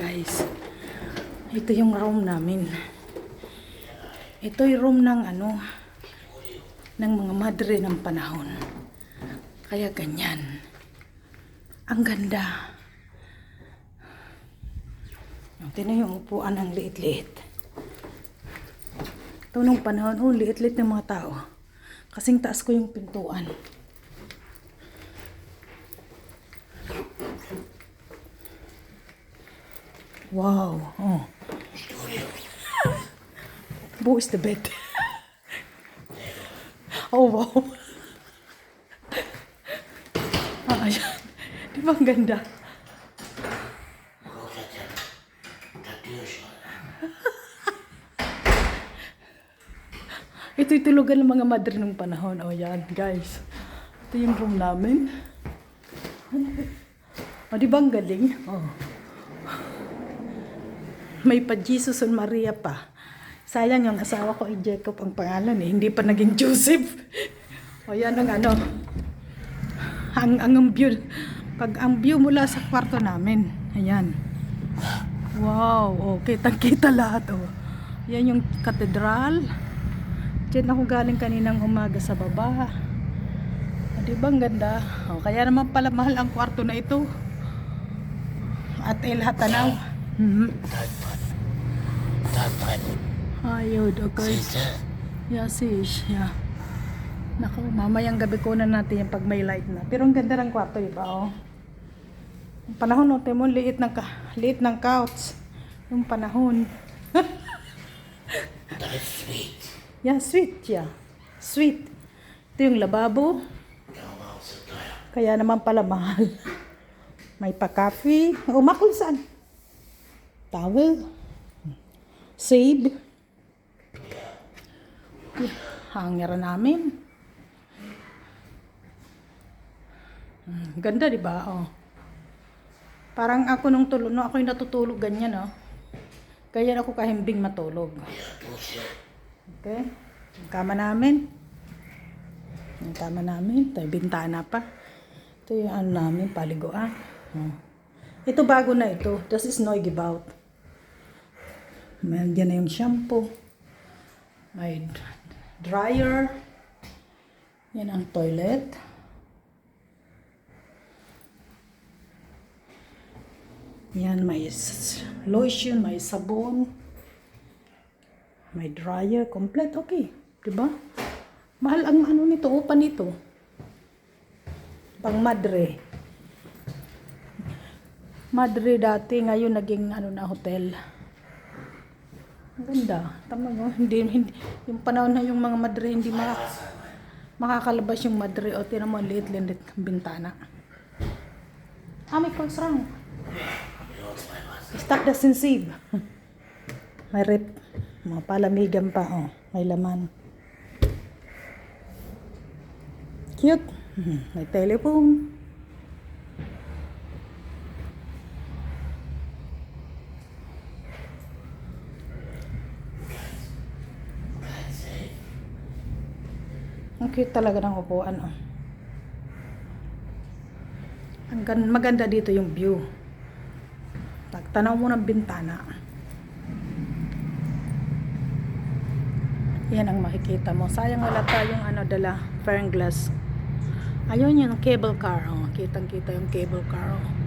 guys. Ito yung room namin. Ito yung room ng ano, ng mga madre ng panahon. Kaya ganyan. Ang ganda. Tingnan yung upuan ng liit-liit. Ito nung panahon, oh, liit-liit ng mga tao. Kasing taas ko yung pintuan. Wow. Oh. Bo is the bed. oh, wow. Ah, ayan. Di ba ang ganda? Ito yung tulugan ng mga madre ng panahon. Oh, yan, guys. Ito yung room namin. Oh, di ba ang galing? Oh. May pa Jesus and Maria pa. Sayang yung asawa ko, ay Jacob ang pangalan eh. Hindi pa naging Joseph. O yan ang ano. Ang, ang, view. Pag ang view mula sa kwarto namin. Ayan. Wow. Oh, kitang-kita lahat. Oh. Yan yung katedral. Diyan ako galing kaninang umaga sa baba. O, di ba ang ganda? O, kaya naman pala mahal ang kwarto na ito. At El Hatanaw. Mhm. Ayod, okay. Yeah, sis. Yeah. Naku, mamayang gabi ko na natin yung pag may light na. Pero ang ganda ng kwarto, iba, oh. Yung panahon, no, mo, liit ng, ka, liit ng couch. Yung panahon. That's sweet. Yeah, sweet, yeah. Sweet. Ito yung lababo. Kaya naman pala mahal. May pa-coffee. Umakul saan? Towel. Save. Hanger namin. Hmm, Ganda, di ba? Oh. Parang ako nung tulog, no, ako yung natutulog ganyan, oh. Kaya ako kahimbing matulog. Okay? Yung kama namin. Yung kama namin. Ito yung bintana pa. Ito yung ano namin, paliguan. Oh. Ito bago na ito. This is no give. May dyan na yung shampoo. May dryer. Yan ang toilet. Yan, may lotion, may sabon. May dryer, complete, okay. Diba? Mahal ang ano nito, upa nito. Pang madre. Madre dati, ngayon naging ano na hotel. Ganda. Tama mo, hindi, hindi, yung panahon na yung mga madre, hindi maka, makakalabas yung madre. O, tinan mo, liit-liit ang bintana. Ah, may construct. Stock doesn't save. May rep. Mga palamigan pa, oh. May laman. Cute. May telephone. Ang cute talaga ng upuan, oh. Ang gan- maganda dito yung view. Tanaw mo ng bintana. Yan ang makikita mo. Sayang wala tayong ano dala, fern glass. Ayun yung cable car. Oh. Kitang kita yung cable car. Oh.